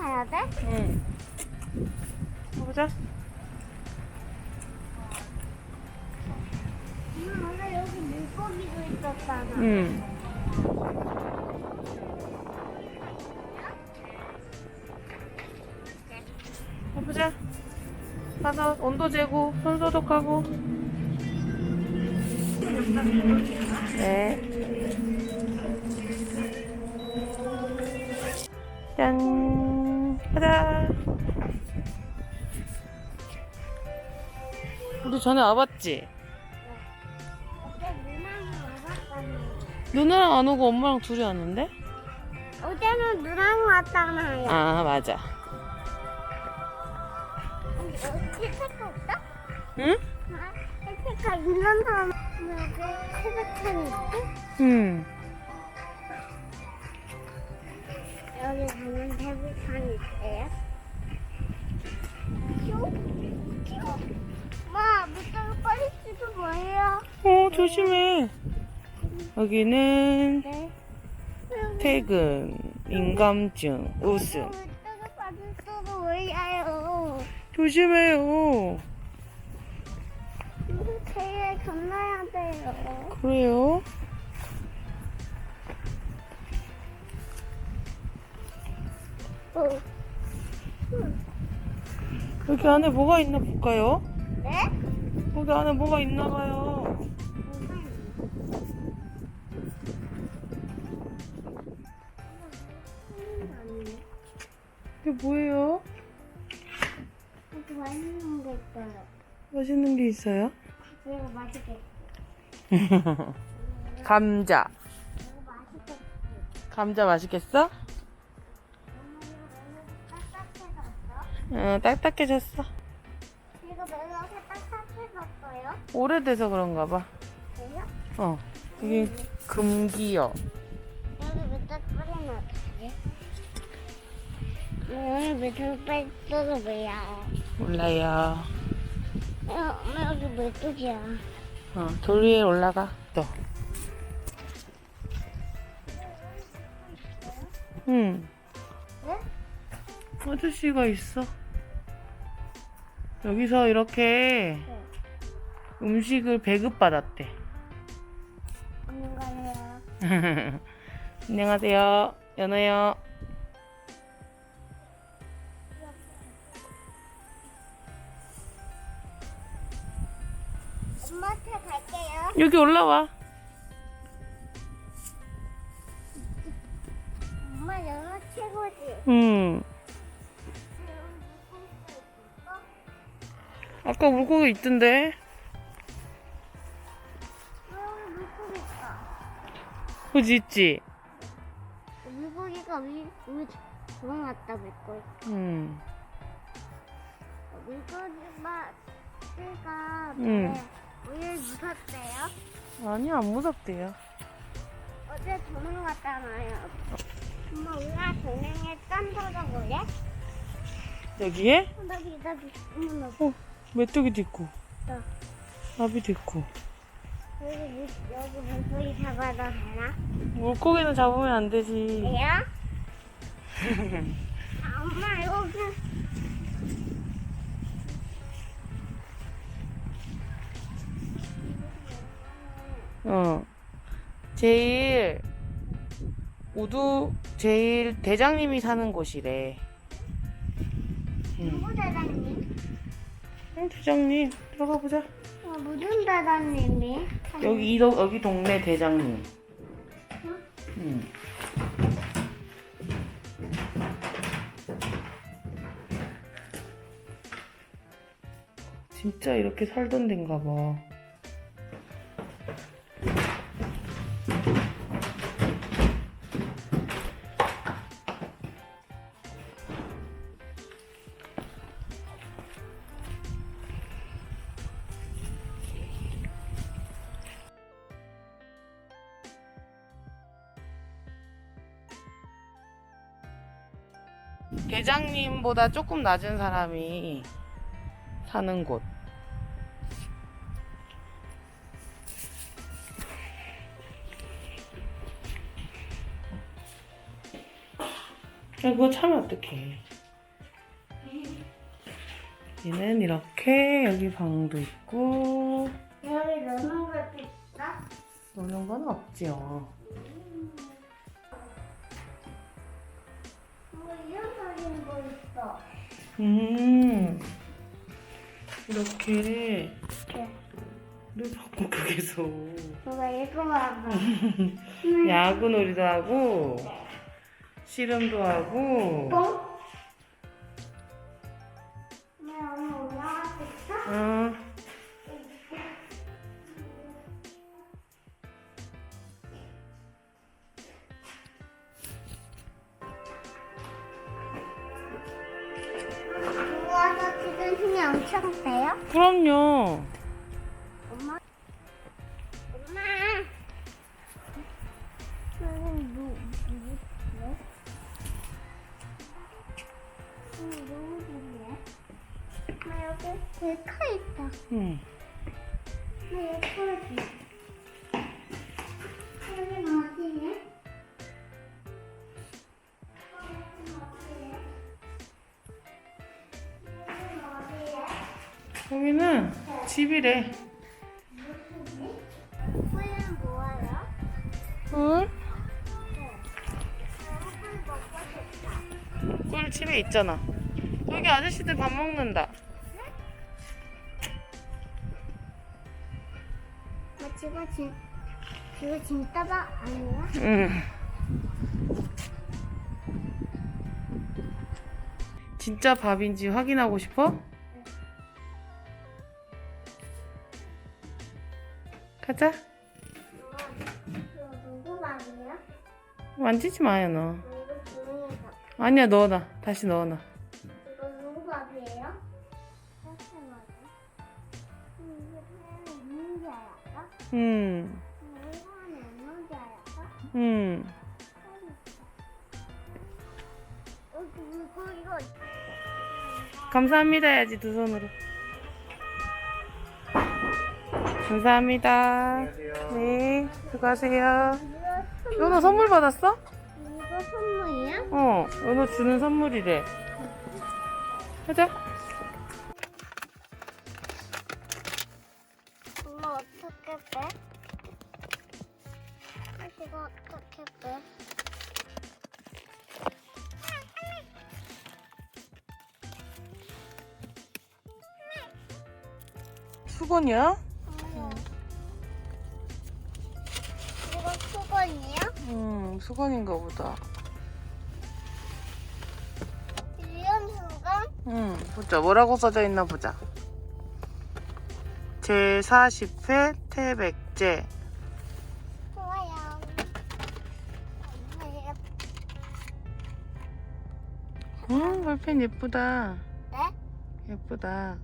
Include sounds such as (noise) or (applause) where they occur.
가야 돼? 응. 가보자. 엄마 오늘 여기 물고기도 있었잖아. 응. 가보자. 가서 온도 재고 손 소독하고. 네. 우리 전에 와봤지? 어제 누나랑 와봤잖아. 누나랑 안 오고 엄마랑 둘이 왔는데? 어제는 누나랑 왔잖아요. 아 맞아. 세탁가 없어? 응? 아, 세탁가 있는 사람 여기 세탁칸이 있고 응. 여기 가면 세탁칸이 있어요. 큐? 큐? 마, 물가루 빠리지도 뭐예요? 어 조심해. 여기는 네. 퇴근, 인감증, 우승. 물가루 빠리지도 뭐예요? 조심해요. 제일 건너야 돼요. 그래요? 어. 여기 안에 뭐가 있나 볼까요? 네? 여기 안에 뭐가 있나 봐요. 이게 뭐예요? 여기 맛있는 게 있어요. 맛있는 게 있어요? 이거 맛있게. (laughs) 감자. 이거. 감자 맛있겠어? 엄마 이거 응, 딱딱해졌어? 딱딱해졌어. 오래돼서 그런가 봐. 왜요? 어. 이게 금기어. 여기 밑에 뿌리면 어떡해? 여기 밑에 뿌리면 뭐야? 몰라요. 어, 엄마 여기 물고기야. 어, 돌 위에 올라가. 또. 응. 네? 아저씨가 있어. 여기서 이렇게 네. 음식을 배급받았대. 안녕하세요. (laughs) 안녕하세요. 연어요. 엄마한테 갈게요. 여기 올라와. 엄마 영어 최고지. 응. 아까 물고기 있던데. 그지 있지? 물고기가 위, 위 들어갔다 물고기. 응. 물고기가 응. 왜 무섭대요? 아니 안 무섭대요. 어제 도망 갔잖아요. 엄마 우리가 동행에 땀 터져볼래? 여기에 어, 나비 나비 어머 나어 메뚜기도 있고 나 나비도 있고. 여기 물 여기 물고기 잡아도 되나? 물고기는 잡으면 안 되지. 돼요? 아, (laughs) 엄마 여기 어. 제일 우두 제일 대장님이 사는 곳이래. 응. 누구 대장님? 응, 대장님 들어가 보자. 어, 무슨 대장님이? 여기 이 도- 여기 동네 대장님. 응. 진짜 이렇게 살던 데인가 봐. 대장님보다 조금 낮은 사람이 사는 곳. 야, 그거 차면 어떡해. 얘는 이렇게 여기 방도 있고 여기 노는 것도 있어? 노는 건 없지요. 음 이렇게 네. 왜 자꾸 거기서 누가 이거 봐봐. 야구놀이도 하고 씨름도 하고 뽕? 지금 힘이 엄청 세요? 그럼요. 엄마? 엄마! 여기 누, 누구, 왜? 응, 누구지네? 엄마, 여기 데카 있다. 응. 엄마, 여기 털지. 여기는 어디네? 여기는 집이래. 뭐예요? 꿀? 꿀 집에 있잖아. 여기 아저씨들 밥 먹는다. 어, 지금 진, 지금 진짜 밥 아니야? 응. 진짜 밥인지 확인하고 싶어? 가자. 만지지 마요, 너. 아니야, 넣어놔. 다시 넣어놔. 알았어? 음? 음. 감사합니다 해야지, 두 손으로. 감사합니다. 네, 수고하세요. 연호 선물 받았어? 이거 선물이야? 어, 연호 주는 선물이래. 가자. 엄마 어떻게 빼? 이거 어떻게 빼? 수건이야? 수건이야? 음, 수건인가 보다. 이런 수건? 응, 보자. 뭐라고 써져 있나 보자. 제40회 태백제. 좋아요. 음, 볼펜 예쁘다. 네? 예쁘다.